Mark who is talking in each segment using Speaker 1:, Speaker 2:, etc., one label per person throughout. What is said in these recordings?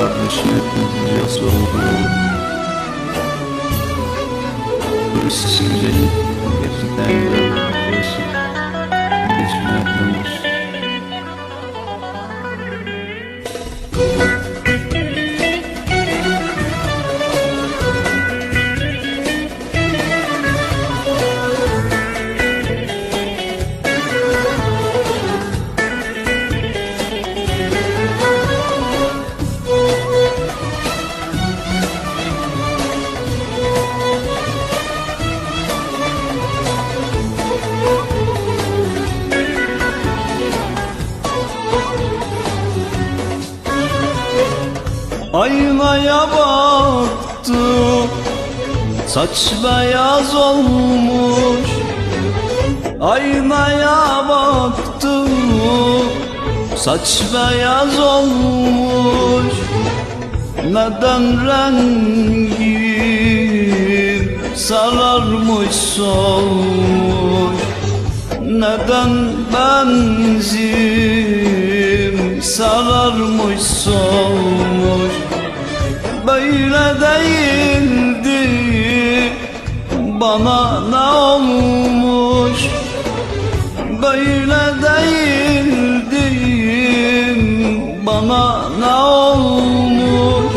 Speaker 1: kardeşim hepimiz sorumlu. Burası güzel. Gerçekten Aynaya baktım Saç beyaz olmuş. Aynaya baktım Saç beyaz olmuş. Neden rengim sararmış solmuş? Neden benzim sararmış solmuş. Böyle değildi. Bana ne olmuş? Böyle değildi. Bana ne olmuş?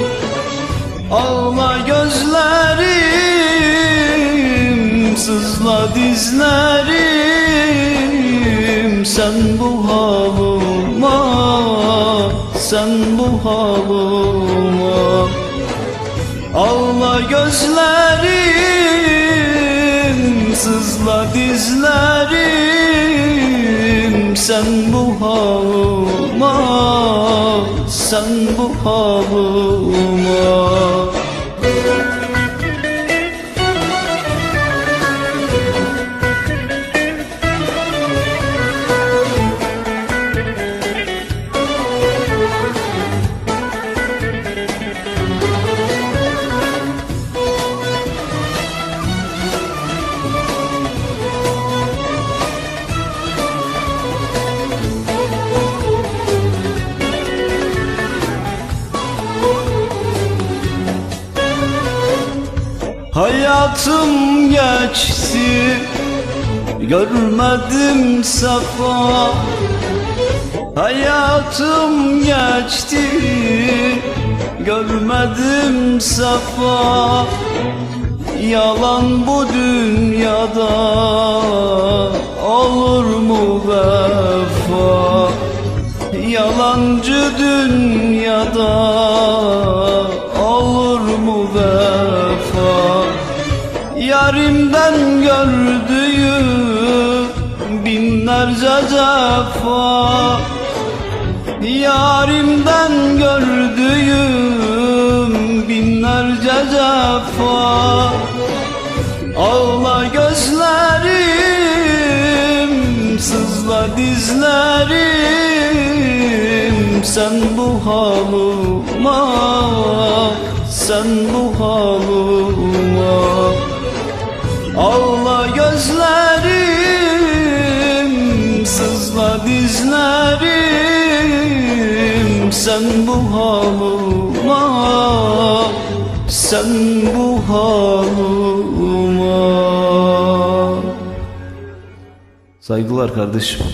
Speaker 1: Ağla gözlerim Sızla dizlerim. Sen bu halıma Sen bu halıma Ağla gözlerim Sızla dizlerim. Sen bu halıma Sen bu halıma Hayatım geçti Görmedim safa. Hayatım geçti Görmedim safa. Yalan bu dünyada Olur mu vefa? Yalancı dünyada Yarimden gördüğüm binlerce cefa Yarimden gördüğüm binlerce cefa Ağla gözlerim, sızla dizlerim. Sen bu halıma, sen bu halıma Sen bu halıma, sen bu halıma Saygılar kardeşim